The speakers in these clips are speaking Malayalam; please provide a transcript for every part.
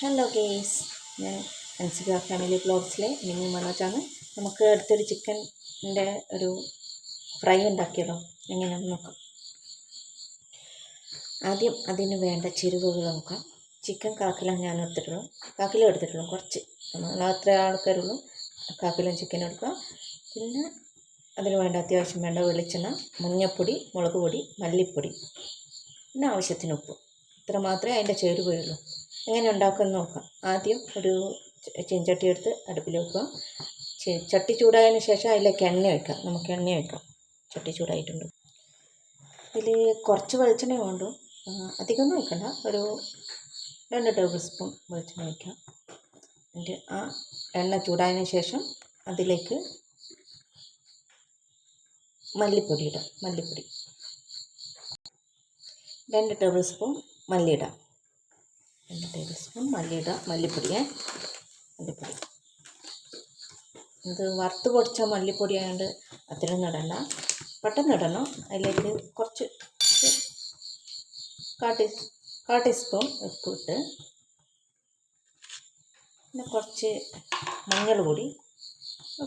ഹലോ ഗേസ് ഞാൻ അൻസിക ഫാമിലി ബ്ലോഗ്സിലെ മിനി മനോജാണ് നമുക്ക് അടുത്തൊരു ചിക്കന്റെ ഒരു ഫ്രൈ ഉണ്ടാക്കിയതോ. എങ്ങനെയാണെന്ന് നോക്കാം. ആദ്യം അതിന് വേണ്ട ചേരുവകൾ നോക്കാം. ചിക്കൻ കാക്കിലാണ് ഞാൻ എടുത്തിട്ടുള്ളൂ. കാക്കിലും എടുത്തിട്ടുള്ളൂ. കുറച്ച്. അത്ര ആൾക്കാരുള്ളൂ. കാക്കിലും ചിക്കൻ എടുക്കുക. പിന്നെ അതിന് വേണ്ട അത്യാവശ്യം വേണ്ട വെളിച്ചെണ്ണ മഞ്ഞപ്പൊടി മുളക് പൊടി മല്ലിപ്പൊടി. പിന്നെ ആവശ്യത്തിന് ഉപ്പ്. ഇത്ര മാത്രമേ അതിന്റെ ചേരുവയുള്ളൂ. എങ്ങനെ ഉണ്ടാക്കുമെന്ന് നോക്കാം. ആദ്യം ഒരു ചീൻചട്ടി എടുത്ത് അടുപ്പിൽ വെക്കുക. ചട്ടി ചൂടായതിന് ശേഷം അതിലേക്ക് എണ്ണ വയ്ക്കാം നമുക്ക് എണ്ണ വയ്ക്കാം ചട്ടി ചൂടായിട്ടുണ്ട്. ഇതിൽ കുറച്ച് വെളിച്ചെണ്ണ വേണ്ടു. അധികം അധികമൊന്നും വയ്ക്കണ്ട ഒരു രണ്ട് ടേബിൾ സ്പൂൺ വെളിച്ചെണ്ണ വയ്ക്കാം എന്നിട്ട് ആ എണ്ണ ചൂടായതിന് ശേഷം അതിലേക്ക് മല്ലിപ്പൊടി ഇടാം. മല്ലിപ്പൊടി. രണ്ട് ടേബിൾ സ്പൂൺ മല്ലി ഇടാം രണ്ട് ടേബിൾ സ്പൂൺ മല്ലിയിട മല്ലിപ്പൊടിയേ മല്ലിപ്പൊടി. ഇത് വറുത്ത് പൊടിച്ച മല്ലിപ്പൊടി ആയതുകൊണ്ട് അത്രയും ഇടണ്ട പെട്ടെന്ന് ഇടണം അതിലേക്ക് കുറച്ച് കാ ടീ കാ ടീസ്പൂൺ ഉപ്പ് ഇട്ട് പിന്നെ കുറച്ച് മഞ്ഞൾ പൊടി.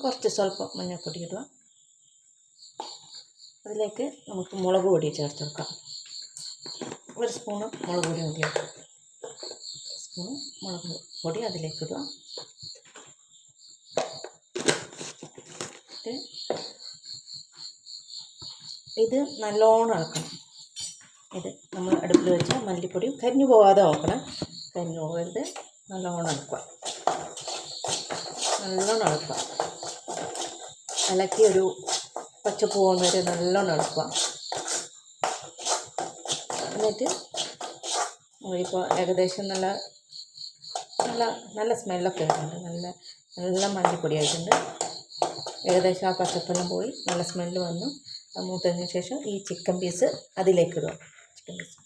കുറച്ച് സ്വല്പം മഞ്ഞൾപ്പൊടി ഇടുക. അതിലേക്ക് നമുക്ക് മുളക് പൊടി ചേർത്ത് വെക്കാം. ഒരു സ്പൂണ് മുളക് പൊടി മതിയാക്കും സ്പൂൺ മുളക് പൊടി അതിലേക്ക് ഇടുക. ഇത് നല്ലോണം ഇളക്കണം ഇത് നമ്മൾ അടുപ്പിൽ വെച്ച മല്ലിപ്പൊടിയും കരിഞ്ഞു പോകാതെ നോക്കണം കരിഞ്ഞു പോകരുത്. നല്ലോണം ഇളക്കുക നല്ലോണം ഇളക്കുക ഇളക്കി ഒരു പച്ചപ്പ് പോകുന്ന വരെ നല്ലോണം ഇളക്കുക എന്നിട്ട് ഇപ്പോൾ ഏകദേശം നല്ല നല്ല നല്ല സ്മെല്ലൊക്കെ ഉണ്ട്. നല്ല നല്ല മല്ലിപ്പൊടി ആയിട്ടുണ്ട് ഏകദേശം ആ പച്ചപ്പെല്ലാം പോയി. നല്ല സ്മെല്ല് വന്നു. മൂത്തതിന് ശേഷം ഈ ചിക്കൻ പീസ് അതിലേക്ക് ഇടുക ചിക്കൻ പീസ്.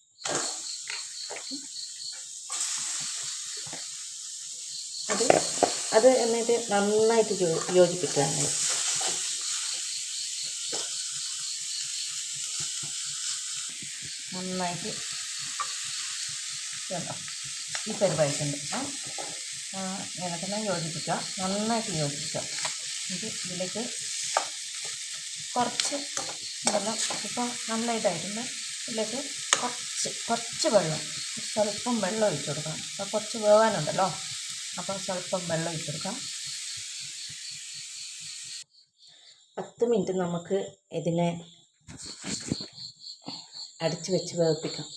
അത് അത് എന്നിട്ട് നന്നായിട്ട് യോജിപ്പിക്കുക നന്നായിട്ട്. ഈ പരിപാടിക്കുണ്ട് ആ. തന്നെ യോജിപ്പിക്കുക. നന്നായിട്ട് യോജിപ്പിക്കുക. എന്നിട്ട് ഇതിലേക്ക് കുറച്ച് വെള്ളം ഇപ്പോൾ നല്ല ഇതായിട്ടുണ്ട്. ഇതിലേക്ക് കുറച്ച് കുറച്ച് വെള്ളം. സ്വല്പം വെള്ളം ഒഴിച്ചു കൊടുക്കാം അപ്പോൾ കുറച്ച് വേവാനുണ്ടല്ലോ. അപ്പോൾ സ്വല്പം വെള്ളം ഒഴിച്ചു കൊടുക്കാം. പത്ത് മിനിറ്റ് നമുക്ക് ഇതിനെ അടച്ച് വെച്ച് വേവിപ്പിക്കാം.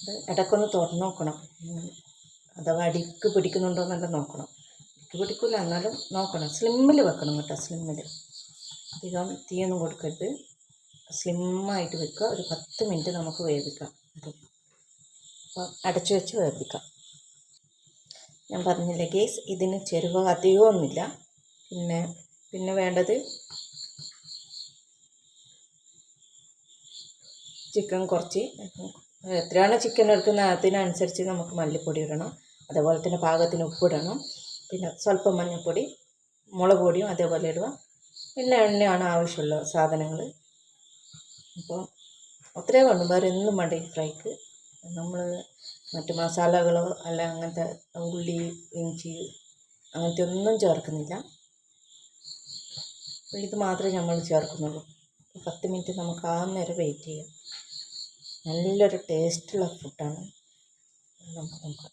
അത് ഇടയ്ക്കൊന്ന് തുറന്ന് നോക്കണം. അഥവാ അടിക്ക് പിടിക്കുന്നുണ്ടോ എന്നെല്ലാം നോക്കണം. പിടിക്കില്ല എന്നാലും നോക്കണം. സ്ലിമ്മിൽ വെക്കണം കേട്ടോ സ്ലിമ്മിൽ അധികം തീയൊന്നും കൊടുക്കരുത്. സ്ലിമ്മായിട്ട് വെക്കുക. ഒരു പത്ത് മിനിറ്റ് നമുക്ക് വേവിക്കാം. അത്. അപ്പോൾ അടച്ചു വെച്ച് വേവിക്കാം. ഞാൻ പറഞ്ഞില്ലേ ഗേസ് ഇതിന് ചെരുവ അധികമൊന്നുമില്ല. പിന്നെ പിന്നെ വേണ്ടത് ചിക്കൻ കുറച്ച്. എത്രയാണ് ചിക്കൻ എടുക്കുന്നത് അതിനനുസരിച്ച് നമുക്ക് മല്ലിപ്പൊടി ഇടണം. അതേപോലെ തന്നെ പാകത്തിന് ഉപ്പിടണം പിന്നെ സ്വല്പം മഞ്ഞൾപ്പൊടി മുളക് പൊടിയും അതേപോലെ ഇടുക. പിന്നെ എണ്ണയാണ് ആവശ്യമുള്ള സാധനങ്ങൾ അപ്പോൾ ഒത്രേ വേണം വേറെ എന്നും വേണ്ട ഈ ഫ്രൈക്ക്. നമ്മൾ മറ്റ് മസാലകളോ അല്ല അങ്ങനത്തെ ഉള്ളി ഇഞ്ചി അങ്ങനത്തെ ഒന്നും ചേർക്കുന്നില്ല. ഇത് മാത്രമേ നമ്മൾ ചേർക്കുന്നുള്ളൂ. പത്ത് മിനിറ്റ് നമുക്ക് ആ നേരം വെയിറ്റ് ചെയ്യാം. നല്ലൊരു ടേസ്റ്റുള്ള ഫുഡാണ് നമുക്ക് നോക്കാം.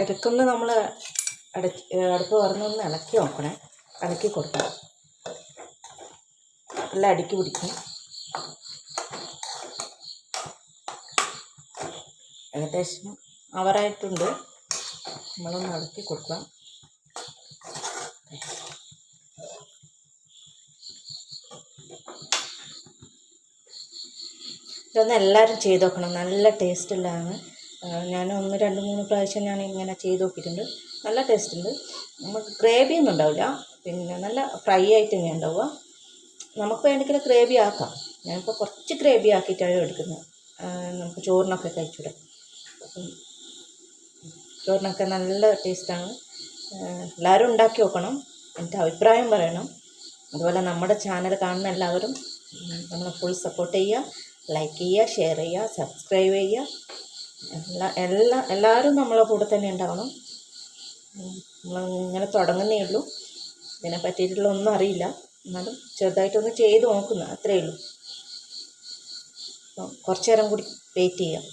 ഇടയ്ക്കൊന്ന് നമ്മൾ അടച്ച് അടുപ്പ് പറഞ്ഞൊന്ന് ഇളക്കി നോക്കണേ. ഇളക്കി കൊടുക്കണം. നല്ല അടുക്കി പിടിക്കും. ഏകദേശം അവറായിട്ടുണ്ട്. നമ്മളൊന്ന് ഇളക്കി കൊടുക്കാം. ഇതൊന്ന് എല്ലാവരും ചെയ്ത് നോക്കണം. നല്ല ടേസ്റ്റുള്ളതാണ് ഞാൻ ഒന്ന് രണ്ട് മൂന്ന് പ്രാവശ്യം ഞാൻ ഇങ്ങനെ ചെയ്ത് നോക്കിയിട്ടുണ്ട്. നല്ല ടേസ്റ്റ് ഉണ്ട്. നമുക്ക് ഗ്രേവി ഒന്നും ഉണ്ടാവില്ല. പിന്നെ നല്ല ഫ്രൈ ആയിട്ട് തന്നെ ഉണ്ടാവുക. നമുക്ക് വേണമെങ്കിൽ ഗ്രേവി ആക്കാം. ഞാനിപ്പോൾ കുറച്ച് ഗ്രേവി ആക്കിയിട്ടാണ് എടുക്കുന്നത്. നമുക്ക് ചോറിനൊക്കെ കഴിച്ചൂടെ. ചോറിനൊക്കെ നല്ല ടേസ്റ്റാണ് എല്ലാവരും ഉണ്ടാക്കി നോക്കണം. എന്റെ അഭിപ്രായം പറയണം. അതുപോലെ നമ്മുടെ ചാനൽ കാണുന്ന എല്ലാവരും നമ്മളെ ഫുൾ സപ്പോർട്ട് ചെയ്യുക ലൈക്ക് ചെയ്യുക ഷെയർ ചെയ്യുക സബ്സ്ക്രൈബ് ചെയ്യുക. എല്ലാ എല്ലാ എല്ലാവരും നമ്മളെ കൂടെ തന്നെ ഉണ്ടാവണം. നമ്മൾ ഇങ്ങനെ തുടങ്ങുന്നേ ഉള്ളൂ. ഇതിനെ പറ്റിയിട്ടുള്ള ഒന്നും അറിയില്ല. എന്നാലും ചെറുതായിട്ടൊന്ന് ചെയ്ത് നോക്കുന്ന അത്രയേ ഉള്ളൂ. കുറച്ച് നേരം കൂടി വെയിറ്റ് ചെയ്യാം.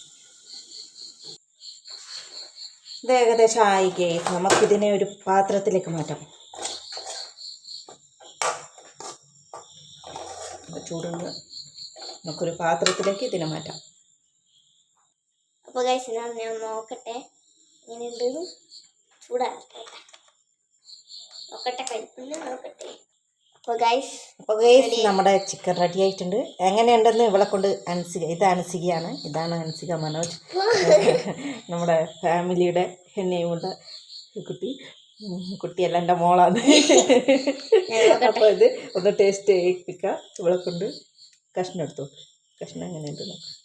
ഇത് ഏകദേശം ആയിക്കേ നമുക്കിതിനെ ഒരു പാത്രത്തിലേക്ക് മാറ്റാം. ചൂടുണ്ട്. നമുക്കൊരു പാത്രത്തിലേക്ക് ഇതിനെ മാറ്റാം. അപ്പോൾ ഗൈസ് ഞാൻ ഞാൻ നോക്കട്ടെ. ഉണ്ടെന്ന് ചൂടാകട്ടെ നോക്കട്ടെ കഴിപ്പില്ല നോക്കട്ടെ. അപ്പോൾ ഗൈസ് അപ്പോൾ ഗൈസ് നമ്മുടെ ചിക്കൻ റെഡി ആയിട്ടുണ്ട്. എങ്ങനെയുണ്ടെന്ന് ഇവളെ കൊണ്ട് അൻസിക ഇത് അൻസികയാണ് ഇതാണ് അൻസിക മനോജ്. നമ്മുടെ ഫാമിലിയുടെ എന്നെയുമുള്ള കുട്ടി. കുട്ടിയല്ല എന്റെ മോളാണ്. അപ്പോൾ ഇത് ഒന്ന് ടേസ്റ്റ് ചെയ്യിപ്പിക്കാം. ഇവളെ കൊണ്ട് കഷ്ണം എടുത്തു കഷ്ണം എങ്ങനെയുണ്ട് നോക്കാം.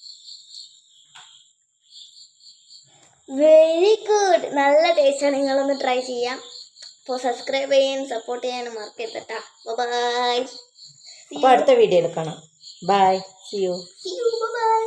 വെരി ഗുഡ് നല്ല ടേസ്റ്റാണ് നിങ്ങളൊന്ന് ട്രൈ ചെയ്യാം. അപ്പോൾ സബ്സ്ക്രൈബ് ചെയ്യാൻ സപ്പോർട്ട് ചെയ്യാനും മറക്കരുത് കേട്ടോ ബൈ അപ്പോൾ അടുത്ത വീഡിയോയിൽ കാണാം. Bye see you see you bye.